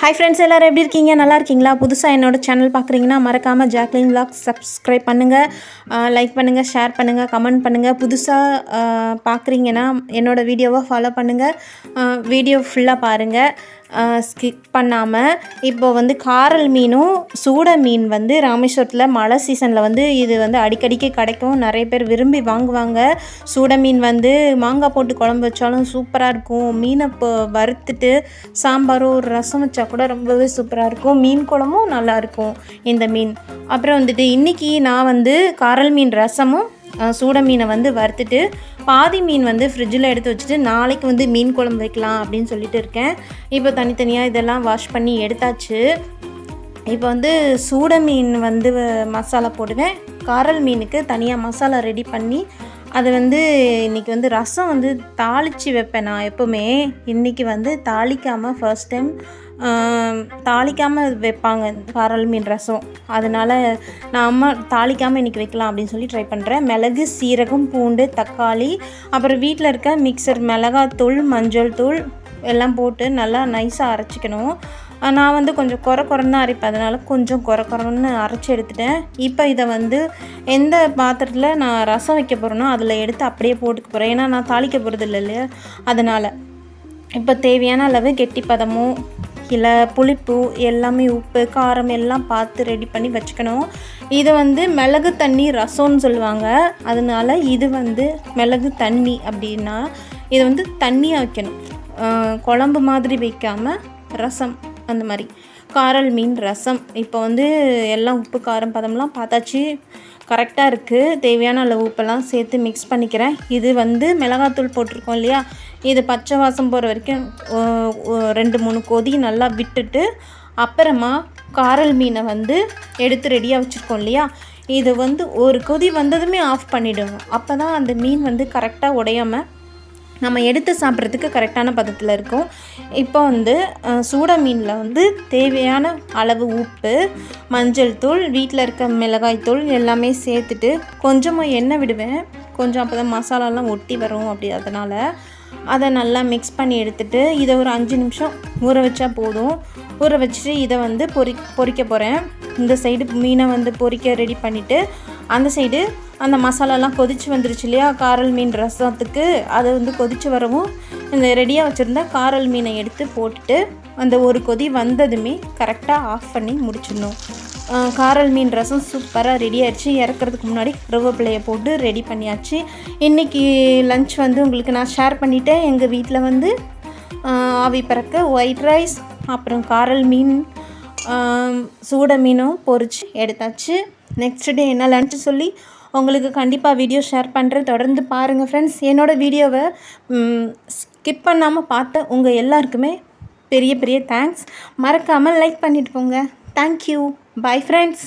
Hi friends எல்லோரும் எப்படி இருக்கீங்க? நல்லா இருக்கீங்களா? புதுசாக என்னோட சேனல் பார்க்குறீங்கன்னா மறக்காமல் ஜாக்லின் விளாக் சப்ஸ்கிரைப் பண்ணுங்கள் லைக் பண்ணுங்கள் ஷேர் பண்ணுங்கள் கமெண்ட் பண்ணுங்கள் புதுசாக பார்க்குறீங்கன்னா என்னோட வீடியோவை ஃபாலோ பண்ணுங்கள் வீடியோ ஃபுல்லாக பாருங்கள் ஸ்கிப் பண்ணாமல் இப்போ வந்து காரல் மீனும் சூட மீன் வந்து ராமேஸ்வரத்தில் மழை சீசனில் வந்து இது வந்து அடிக்கடிக்கு கிடைக்கும். நிறைய பேர் விரும்பி வாங்குவாங்க. சூட மீன் வந்து மாங்காய் போட்டு குழம்பு வச்சாலும் சூப்பராக இருக்கும். மீனை இப்போ வறுத்துட்டு சாம்பாரும் ஒரு ரசம் வச்சா கூட ரொம்பவே சூப்பராக இருக்கும். மீன் குழம்பும் நல்லாயிருக்கும் இந்த மீன். அப்புறம் வந்துட்டு இன்றைக்கி நான் வந்து காரல் மீன் ரசமும் சூட மீனை வந்து வறுத்துட்டு பாதி மீன் வந்து ஃப்ரிட்ஜில் எடுத்து வச்சுட்டு நாளைக்கு வந்து மீன் குழம்பு வைக்கலாம் அப்படின்னு சொல்லிட்டு இருக்கேன். இப்போ தனித்தனியாக இதெல்லாம் வாஷ் பண்ணி எடுத்தாச்சு. இப்போ வந்து சூட மீன் வந்து மசாலா போடுவேன். காரல் மீனுக்கு தனியாக மசாலா ரெடி பண்ணி அது வந்து இன்றைக்கி வந்து ரசம் வந்து தாளித்து வைப்பேன் நான் எப்போவுமே. இன்றைக்கி வந்து தாளிக்காமல் ஃபர்ஸ்ட் டைம் தாளிக்காமல் வைப்பாங்க காரல் மீன் ரசம். அதனால் நான் அம்மா தாளிக்காமல் இன்றைக்கி வைக்கலாம் அப்படின்னு சொல்லி ட்ரை பண்ணுறேன் மிளகு சீரகம் பூண்டு தக்காளி அப்புறம் வீட்டில் இருக்க மிக்சர் மிளகாத்தூள் மஞ்சள் தூள் எல்லாம் போட்டு நல்லா நைஸாக அரைச்சிக்கணும். நான் வந்து கொஞ்சம் குறை குறைன்னு அரைப்பேன். அதனால் கொஞ்சம் குறை குறைன்னு அரைச்சி எடுத்துட்டேன். இப்போ இதை வந்து எந்த பாத்திரத்தில் நான் ரசம் வைக்க போகிறேனோ அதில் எடுத்து அப்படியே போட்டுக்க போகிறேன் ஏன்னா நான் தாளிக்க போகிறது இல்லை இல்லையா? அதனால். இப்போ தேவையான அளவு கெட்டிப்பதமும் இல்லை புளிப்பு எல்லாமே உப்பு காரம் எல்லாம் பார்த்து ரெடி பண்ணி வச்சுக்கணும். இது வந்து மிளகு தண்ணி ரசம்னு சொல்லுவாங்க. அதனால இது வந்து மிளகு தண்ணி அப்படின்னா இது வந்து தண்ணியாக வைக்கணும். குழம்பு மாதிரி வைக்காமல் ரசம். அந்த மாதிரி காரல் மீன் ரசம். இப்போ வந்து எல்லாம் உப்பு காரம் பதம்லாம் பார்த்தாச்சு. கரெக்டாக இருக்குது தேவையான அளவு உப்பெல்லாம் சேர்த்து மிக்ஸ் பண்ணிக்கிறேன். இது வந்து மிளகாத்தூள் போட்டிருக்கோம் இல்லையா? இது பச்சை வாசம் போகிற வரைக்கும் ரெண்டு மூணு கொதி நல்லா விட்டுட்டு அப்புறமா காரல் மீனை வந்து எடுத்து ரெடியாக வச்சுருக்கோம் இல்லையா? இது வந்து ஒரு கொதி வந்ததுமே ஆஃப் பண்ணிவிடுவோம் அப்போ தான் அந்த மீன் வந்து கரெக்டாக உடையாமல் நம்ம எடுத்து சாப்பிட்றதுக்கு கரெக்டான பதத்தில் இருக்கும். இப்போ வந்து சூட மீனில் வந்து தேவையான அளவு உப்பு மஞ்சள் தூள் வீட்டில் இருக்க மிளகாய் தூள் எல்லாமே சேர்த்துட்டு கொஞ்சமாக எண்ணெய் விடுவேன். கொஞ்சம் அப்போ தான் மசாலாலாம் ஒட்டி வரும் அப்படி அதனால் அதை நல்லா மிக்ஸ் பண்ணி எடுத்துட்டு இதை ஒரு அஞ்சு நிமிஷம் ஊற வச்சா போதும். ஊற வச்சுட்டு இதை வந்து பொறி பொறிக்க போகிறேன் இந்த சைடு மீனை வந்து பொறிக்க ரெடி பண்ணிவிட்டு அந்த சைடு அந்த மசாலாலாம் கொதிச்சு வந்துருச்சு இல்லையா? காரல் மீன் ரசத்துக்கு அதை வந்து கொதிச்சு வரவும் இந்த ரெடியாக வச்சுருந்த காரல் மீனை எடுத்து போட்டுட்டு அந்த ஒரு கொதி வந்ததுமே கரெக்டாக ஆஃப் பண்ணி முடிச்சிடணும். காரல் மீன் ரசம் சூப்பராக ரெடி ஆயிடுச்சு. இறக்குறதுக்கு முன்னாடி கருவேப்பிலையை போட்டு ரெடி பண்ணியாச்சு. இன்றைக்கி லஞ்ச் வந்து உங்களுக்கு நான் ஷேர் பண்ணிட்டேன். எங்கள் வீட்டில் வந்து ஆவி பறக்க ஒயிட் ரைஸ் அப்புறம் காரல் மீன் சூட மீனும் பொறிச்சு எடுத்தாச்சு. நெக்ஸ்ட் டே என்ன லன்ச்சு சொல்லி உங்களுக்கு கண்டிப்பாக வீடியோ ஷேர் பண்ணுறேன் தொடர்ந்து பாருங்கள் ஃப்ரெண்ட்ஸ் என்னோடய வீடியோவை ஸ்கிப் பண்ணாமல் பார்த்த உங்கள் எல்லாருக்குமே பெரிய பெரிய தேங்க்ஸ் மறக்காமல் லைக் பண்ணிட்டு போங்க. Thank you bye friends